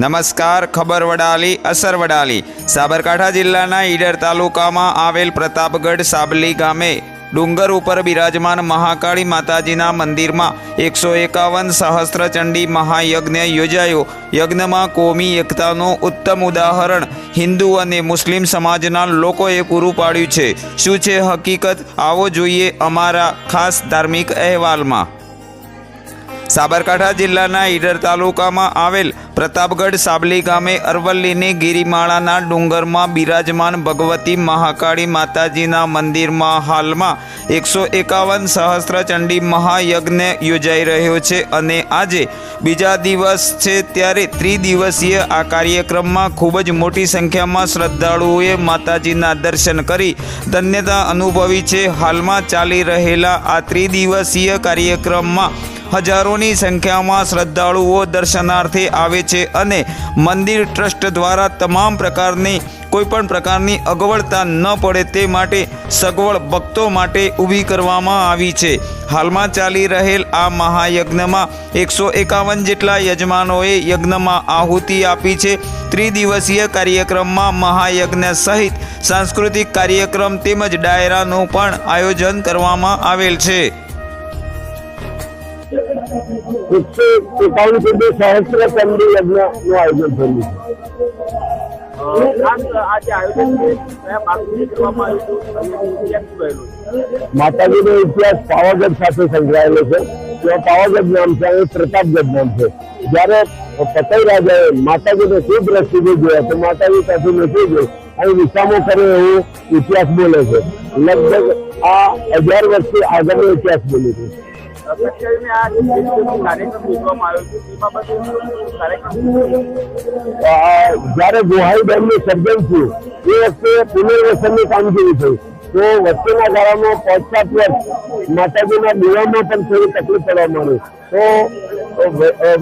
નમસ્કાર, ખબર વડાલી, અસર વડાલી. સાબરકાંઠા જિલ્લાના ઈડર તાલુકામાં આવેલ પ્રતાપગઢ સાબલી ગામે ડુંગર ઉપર બિરાજમાન મહાકાળી માતાજીના મંદિરમાં એકસો એકાવન સહસ્ત્રચંડી મહાયજ્ઞ યોજાયો. યજ્ઞમાં કોમી એકતાનું ઉત્તમ ઉદાહરણ હિન્દુ અને મુસ્લિમ સમાજના લોકોએ પૂરું પાડ્યું છે. શું છે હકીકત? આવો જોઈએ અમારા ખાસ ધાર્મિક અહેવાલમાં. સાબરકાંઠા જિલ્લાના ઈડર તાલુકામાં આવેલ પ્રતાપગઢ સાબલી ગામે અરવલ્લીની ગિરિમાળાના ડુંગરમાં બિરાજમાન ભગવતી મહાકાળી માતાજીના મંદિરમાં હાલમાં એકસો એકાવન સહસ્રચંડી મહાયજ્ઞ યોજાઈ રહ્યો છે અને આજે બીજા દિવસ છે ત્યારે ત્રિદિવસીય આ કાર્યક્રમમાં ખૂબ જ મોટી સંખ્યામાં શ્રદ્ધાળુઓએ માતાજીના દર્શન કરી ધન્યતા અનુભવી છે. હાલમાં ચાલી રહેલા આ ત્રિદિવસીય કાર્યક્રમમાં હજારોની સંખ્યામાં શ્રદ્ધાળુઓ દર્શનાર્થે આવે છે અને મંદિર ટ્રસ્ટ દ્વારા તમામ પ્રકારની, કોઈપણ પ્રકારની અગવડતા ન પડે તે માટે સગવડ ભક્તો માટે ઊભી કરવામાં આવી છે. હાલમાં ચાલી રહેલ આ મહાયજ્ઞમાં એકસો એકાવન જેટલા યજમાનોએ યજ્ઞમાં આહુતિ આપી છે. ત્રિદિવસીય કાર્યક્રમમાં મહાયજ્ઞ સહિત સાંસ્કૃતિક કાર્યક્રમ તેમજ ડાયરાનું પણ આયોજન કરવામાં આવેલ છે. એકસો એકાવન સુધી સહસ્ત્ર ચંડી યજ્ઞનું આયોજન થયું ખાસ આ છે કયા ભાગથી કરવામાં આવ્યું હતું અને ઇતિહાસ શું રહેલો છે? માતાજીનો ઇતિહાસ પાવાગઢ સાથે સંકળાયેલો છે. તેમાં પાવાગઢ નામ છે અને પ્રતાપગઢ નામ છે. જ્યારે પતઈ રાજાએ માતાજીને શું દ્રષ્ટિથી જોયા તો માતાજી સાથે નથી જોઈ અને વિસામો કરે એવું ઇતિહાસ બોલે છે. લગભગ આ અગિયાર વર્ષથી આગળનો ઇતિહાસ બોલે છે. ડેમ જ્યારે ગોહાઈ ડેમનું સર્જન થયું, એ વખતે પુનર્વસનની કામગીરી થઈ તો વચ્ચેના ગાળામાં પાંચ સાત માતાજીના દીવામાં પણ થોડી તકલીફ પડવા માંડી. તો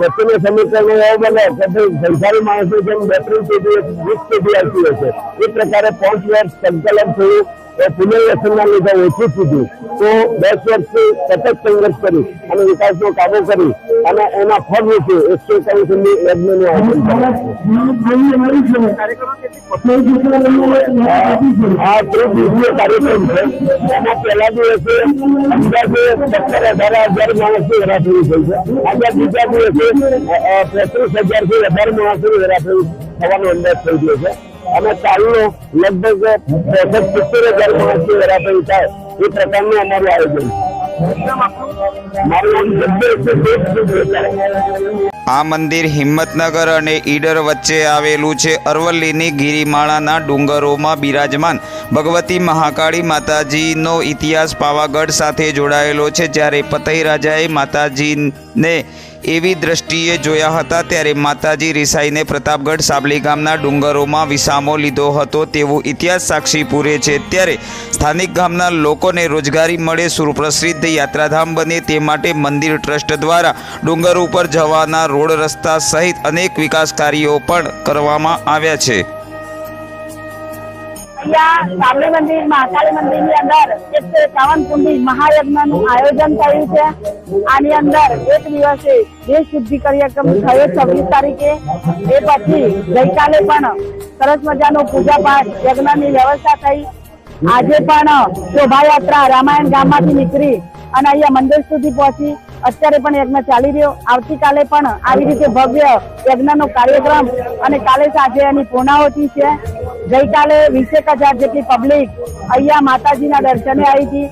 વચ્ચેના સમીકરણો એવો બને કે ભાઈ સંસારી માણસની જેમ બેટરી પેઢી વીસ પેઢી આવતી હશે એ પ્રકારે પાંચ વર્ષ સંકલન થયું. તો પુનર્વસનના લીધે ઓછું થયું. તો દસ વર્ષથી સતત સંઘર્ષ કરી અને વિકાસનો કાબો કરી અને એના ફળ રૂપે એકસો સુધી યજ્ઞનું આ ત્રિદિવસીય કાર્યક્રમ છે. એમાં પહેલા દિવસે અંદાજે સત્તર અઢાર હજાર માણસની હેરાફેરી થઈ છે. આજે બીજા દિવસે હજારથી વધારે માણસની હેરાફેરી થવાનો અંદાજ થઈ ગયો છે. અને કાલનું લગભગ લગભગ સિત્તેર હજાર માણસની હેરાફેરી થાય એ પ્રકારનું અમારું આયોજન. આ મંદિર હિંમતનગર અને ઈડર વચ્ચે આવેલું છે. અરવલ્લીની ગિરિમાળાના ડુંગરોમાં બિરાજમાન ભગવતી મહાકાળી માતાજીનો ઇતિહાસ પાવાગઢ સાથે જોડાયેલો છે. જ્યારે પતઈ રાજાએ માતાજીને એવી દ્રષ્ટિએ જોયા હતા ત્યારે માતાજી રિસાઈને પ્રતાપગઢ સાબલી ગામના ડુંગરોમાં વિસામો લીધો હતો તેવું ઇતિહાસ સાક્ષી પૂરે છે. ત્યારે સ્થાનિક ગામના લોકોને રોજગારી મળે સુપ્રસિદ્ધ યાત્રાધામ બને તે માટે મંદિર ટ્રસ્ટ દ્વારા ડુંગર ઉપર જવાના રોડ રસ્તા સહિત અનેક વિકાસ કાર્યો પણ કરવામાં આવ્યા છે. અહીંયા સાબરી મંદિર, મહાકાળી મંદિરની અંદર એક એકાવન કુંડી મહાયજ્ઞનું આયોજન થયું છે. આની અંદર એક દિવસે દેશ શુદ્ધિ કાર્યક્રમ થયો છવ્વીસ તારીખે. એ પછી ગઈકાલે પણ સરસ મજાનો પૂજા પાઠ યજ્ઞની વ્યવસ્થા થઈ. આજે પણ શોભાયાત્રા રામાયણ ગામમાંથી નીકળી અને અહીંયા મંદિર સુધી પહોંચી. અત્યારે પણ યજ્ઞ ચાલી રહ્યો. આવતીકાલે પણ આવી રીતે ભવ્ય યજ્ઞનો કાર્યક્રમ અને કાલે સાંજે એની પૂર્ણાહુતિ છે. ગઈકાલે વીસેક હજાર જેટલી પબ્લિક અહીંયા માતાજીના દર્શને આવી હતી.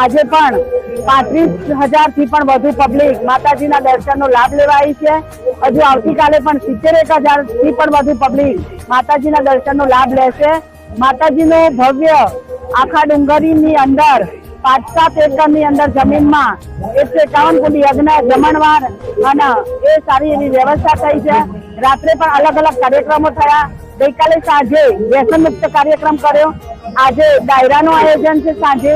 આજે પણ પાંત્રીસ હજારથી પણ વધુ પબ્લિક માતાજીના દર્શનનો લાભ લેવા આવી છે. હજુ આવતીકાલે પણ સિત્તેર એક હજારથી પણ વધુ પબ્લિક માતાજીના દર્શનનો લાભ લેશે. માતાજીનો ભવ્ય આખા ડુંગરીની અંદર પાંચ સાત એકરની અંદર જમીનમાં એકસો એકાવન કુંડી યજ્ઞ જમણવાર અને એ સારી એવી વ્યવસ્થા થઈ છે. રાત્રે પણ અલગ અલગ કાર્યક્રમો થયા. ગઈકાલે સાંજે વ્યસન મુક્ત કાર્યક્રમ કર્યો. આજે ડાયરાનું આયોજન છે સાંજે.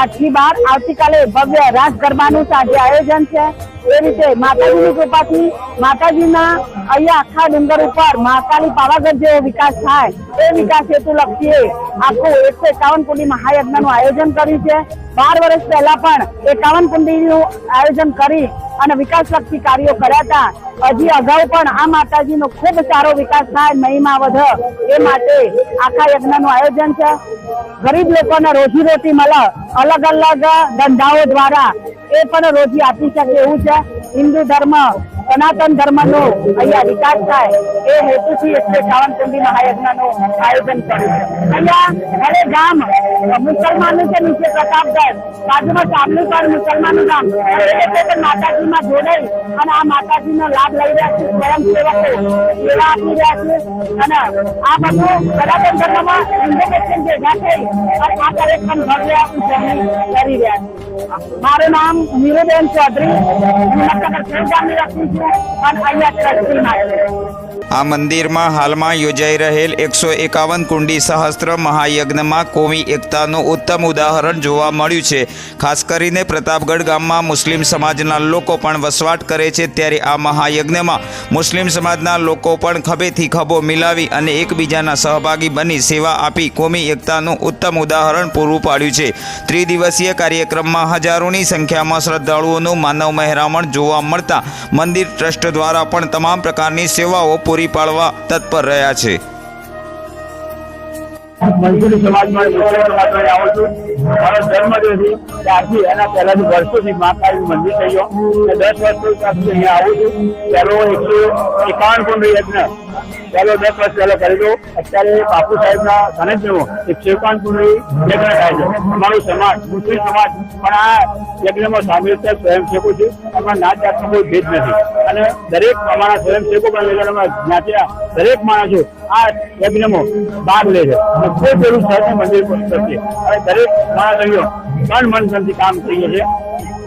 આજથી બાર, આવતીકાલે ભવ્ય રાસ ગરબાનું સાંજે આયોજન છે. એ રીતે માતાજીની કૃપાથી માતાજીના અહીંયા આખા ડુંગર ઉપર મહાકાળી પાવાગઢ જેવો વિકાસ થાય, એ વિકાસ હેતુ લક્ષીએ આખું એકસો એકાવન કુંડી મહાયજ્ઞનું આયોજન કર્યું છે. બાર વર્ષ પહેલા પણ એકાવન કુંડીનું આયોજન કરી અને વિકાસલક્ષી કાર્યો કર્યા હતા. હજી અગાઉ પણ આ માતાજીનો ખૂબ સારો વિકાસ થાય, મહિમા વધ, એ માટે આખા યજ્ઞનું આયોજન છે. ગરીબ લોકોને રોજી રોટી મળે અલગ અલગ ધંધાઓ દ્વારા એ પણ રોજી આપી શકે એવું છે. હિન્દુ ધર્મ સનાતન ધર્મનો અહીંયા વિકાસ થાય એ હેતુથી એકસો એકાવન કુંડી મહાયજ્ઞનું આયોજન કર્યું અહીંયા હવે ગામ મુસલમાનો છે, નીચે પ્રતાપગઢ, બાજુમાં સામલી પણ મુસલમાનનું ગામ. એટલે પણ માતાજીમાં જોડાઈ અને આ માતાજીનો લાભ લઈ રહ્યા છે સ્વયંસેવકો. સેવા આપી રહ્યા છે. અને આ બધું સનાતન ધર્મમાં મુસ્લિમ ભેગા થઈ અને આ કાર્યક્રમ ભવ્ય ઉજવણી કરી રહ્યા છે. મારું નામ નીરુબેન ચૌધરી. હું નક્કર ગામની વ્યક્તિ છું. આ મંદિરમાં હાલમાં યોજાઈ રહેલ એકસો એકાવન કુંડી સહસ્ત્ર મહાયજ્ઞમાં કોમી એકતાનું ઉત્તમ ઉદાહરણ જોવા મળ્યું છે. ખાસ કરીને પ્રતાપગઢ ગામમાં મુસ્લિમ સમાજના લોકો પણ વસવાટ કરે છે ત્યારે આ મહાયજ્ઞમાં મુસ્લિમ સમાજના લોકો પણ ખભેથી ખભો મિલાવી અને એકબીજાના સહભાગી બની સેવા આપી કોમી એકતાનું ઉત્તમ ઉદાહરણ પૂરું પાડ્યું છે. ત્રિદિવસીય કાર્યક્રમમાં હજારોની સંખ્યામાં શ્રદ્ધાળુઓનું માનવ મહેરામણ જોવા મળતા મંદિર ટ્રસ્ટ દ્વારા પણ તમામ પ્રકારની સેવાઓ પૂરી પાડવા તત્પર રહ્યા છે. મંજૂરી સમાજમાં મુસ્લિમ છું. મારો જન્મ દિવસથી ત્યારથી એના પહેલાથી વર્ષોથી મહાકાળી મંદિર થઈ ગયો. દસ વર્ષથી અહીંયા આવું છું. પહેલો એકસો એકાવન કુંડ યજ્ઞ. પહેલો દસ વર્ષ પહેલો કરી દો અત્યારે બાપુ સાહેબના સાનિધ્યમાં કુંડ યજ્ઞ થાય છે. અમારું સમાજ, મુસ્લિમ સમાજ, પણ આ યજ્ઞમાં સામેલ છે, સ્વયંસેવકો છે. એમાં ના જાતનો કોઈ ભેદ નથી. અને દરેક અમારા સ્વયંસેવકો પણ યજ્ઞમાં જ્ઞાતિના દરેક માણસો આ યજ્ઞમાં ભાગ લે છે. અને કોઈ પેલું સહજ મંદિર પર કરશે અને દરેક માણસો મન મન સંથી કામ કરીએ છે.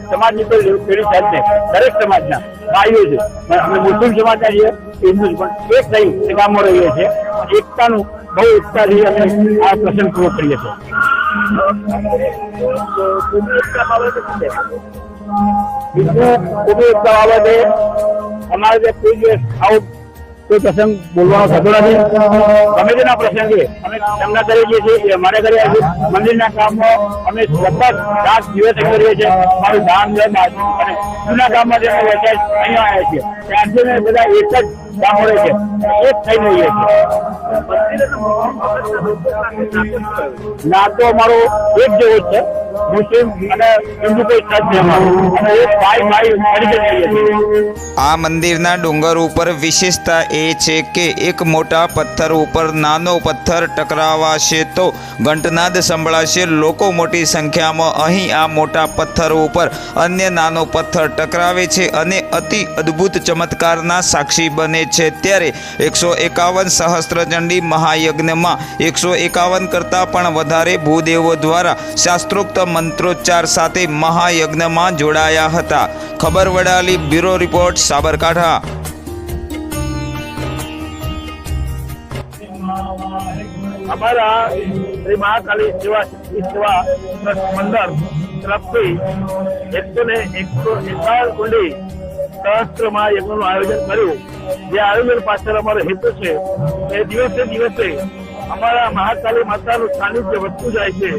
સમાજની કોઈ પેઢી સાહેબ દરેક સમાજના ભાઈઓ છે. અમે મુસ્લિમ સમાજના છીએ. હિન્દુ પણ એક થઈ કામમાં રહીએ છીએ. એકતાનું બહુ એકતાથી અમે આ પ્રસંગ પૂરો કરીએ છીએ. બીજું, ખૂબ એકતા બાબતે અમારે જે કોઈ દિવસ કોઈ પ્રસંગ બોલવાનો થતો નથી. ગમે તેના પ્રસંગે અમે તેમના કરીએ છીએ અમારે ઘરે મંદિરના કામમાં અમે સતત રાત દિવસ કરીએ છીએ. અમારું ધામ અને જૂના ગામમાં જે અહીંયા આવ્યા છીએ. અમે બધા એક જ ગામ મળે છે. એક થઈને રહીએ છીએ ના, તો અમારો એક જેવો જ છે. આ મંદિરના ડુંગર ઉપર વિશેષતા એ છે કે એક મોટા પથ્થર ઉપર નાનો પથ્થર ટકરાવાશે તો ઘંટનાદ સંભળાશે. લોકો મોટી સંખ્યામાં અહીં આ મોટા પથ્થર ઉપર અન્ય નાનો પથ્થર ટકરાવે છે અને અતિ અદ્ભુત ચમત્કારના સાક્ષી બને છે. ત્યારે એકસો એકાવન સહસ્ત્રચંડી મહાયજ્ઞમાં એકસો એકાવન કરતાં પણ વધારે ભૂદેવો દ્વારા શાસ્ત્રોક્ત મંત્રોચ્ચાર સાથે મહાયજ્ઞમાં જોડાયા હતા. ખબર વડાલી બ્યુરો રિપોર્ટ, સાબરકાંઠા. અમારા શ્રી મહાકાલી સેવા સેવા ટ્રસ્ટ મંડળ તરફથી એકસો ને એકસો એકાવન કુંડી સહસ્ત્રમાં યજ્ઞનું આયોજન કર્યું. જે આયોજન પાછળ અમારો હેતુ છે એ દિવસે દિવસે અમારા મહાકાલી માતાનું સાનિધ્ય વધતું જાય છે.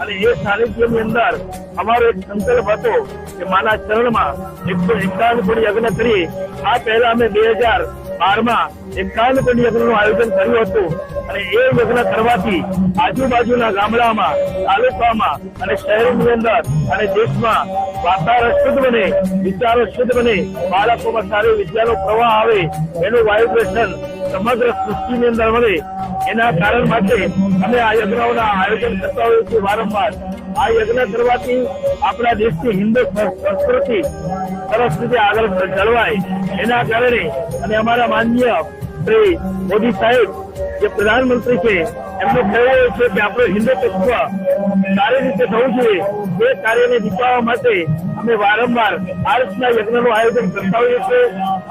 અને એ સાનિધ્યની અંદર અમારો એક સંકલ્પ હતો કે માના ચરણમાં એકસો એકાવન કોટી યજ્ઞ કરીએ આ પહેલા અમે બે હજાર બારમાં એકાવન કોટી યજ્ઞનું આયોજન કર્યું હતું. અને એ યજ્ઞ કરવાથી આજુબાજુના ગામડામાં, તાલુકામાં અને શહેરની અંદર અને દેશમાં વાતાવરણ શુદ્ધ બને, વિચારો શુદ્ધ બને, બાળકોમાં સારી વિદ્યાનો પ્રવાહ આવે, એનું વાઇબ્રેશન સમગ્ર સૃષ્ટિની અંદર મળે એના કારણ માટે અમે આ યજ્ઞોના આયોજન કરતા હોઈએ છીએ વારંવાર. આ યજ્ઞ કરવાથી આપણા દેશની હિન્દુ સંસ્કૃતિ સરસ રીતે આગળ જળવાય. એના કારણે અને અમારા માનનીય શ્રી મોદી સાહેબ, જે પ્રધાનમંત્રી છે, એમનો કહેવાય છે કે આપણું હિન્દુત્વ સારી રીતે થવું જોઈએ. એ કાર્યને દીપાવવા માટે અમે વારંવાર આ રીતના યજ્ઞનું આયોજન કરતા હોઈએ છીએ.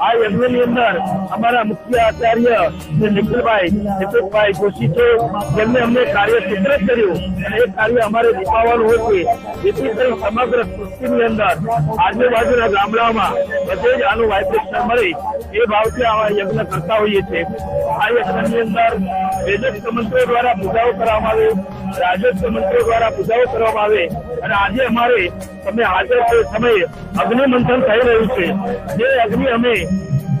આ યજ્ઞની અંદર અમારા મુખ્ય આચાર્ય શ્રી નિખિલભાઈ જોશી છે, જેમને અમને કાર્ય સૂત્ર કર્યું અને એ કાર્ય અમારે નિભાવવાનું હોય છે. જેથી કરી સમગ્ર સૃષ્ટિની અંદર આજુબાજુના ગામડાઓમાં બધે જ આનું વાઇબ્રેશન મળે એ ભાવથી આવા યજ્ઞ કરતા હોઈએ છીએ. આ યજ્ઞની અંદર વેદક મંત્રો દ્વારા પૂજાઓ કરવામાં આવે રાજસ્વ મંત્રો દ્વારા પૂજાઓ કરવામાં આવે અને આજે અમારે તમે હાજર સમયે અગ્નિ મંથન થઈ રહ્યું છે. જે અગ્નિ અમે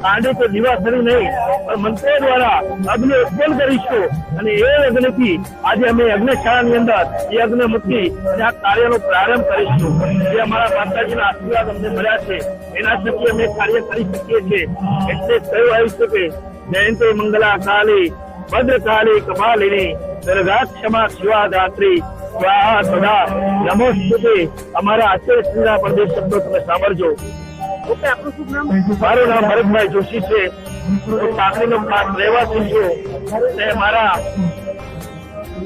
કાંડે કે દિવાસરી નહીં, પણ મંત્રો દ્વારા અગ્નિ ઉત્પન્ન કરીશું. અને એ અગ્નિથી આજે અમે અગ્નિશાળાની અંદર એ અગ્નિ મૂકી અને આ કાર્યનો પ્રારંભ કરીશું. જે અમારા માતાજીના આશીર્વાદ અમને મળ્યા છે, એના થકી અમે કાર્ય કરી શકીએ છીએ. એટલે જ આવી શકે જયંતિ મંગલા કાલી ભદ્રકાળી કમાલિની દરગા ક્ષમા શિવા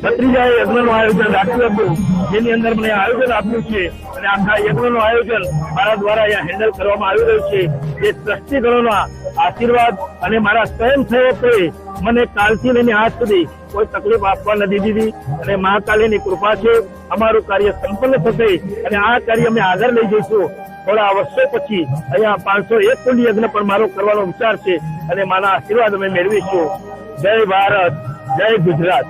ભત્રીજાએ યજ્ઞનું આયોજન રાખ્યું હતું. જેની અંદર મને આયોજન આપ્યું છે. અને આખા યજ્ઞનું આયોજન મારા દ્વારા અહીંયા હેન્ડલ કરવામાં આવી રહ્યું છે. જે ટ્રસ્ટીગણોના આશીર્વાદ અને મારા સ્વયંસેવકોએ મને કાલથી લઈને આજ સુધી કોઈ તકલીફ આપવા નથી દીધી. અને મહાકાલીની કૃપા છે, અમારું કાર્ય સંપન્ન થશે અને આ કાર્ય અમે આગળ લઈ જઈશું. થોડા વર્ષો પછી અહીંયા પાંચસો એક કુંડી યજ્ઞ પણ મારો કરવાનો વિચાર છે અને મારા આશીર્વાદ અમે મેળવીશું. જય ભારત, જય ગુજરાત.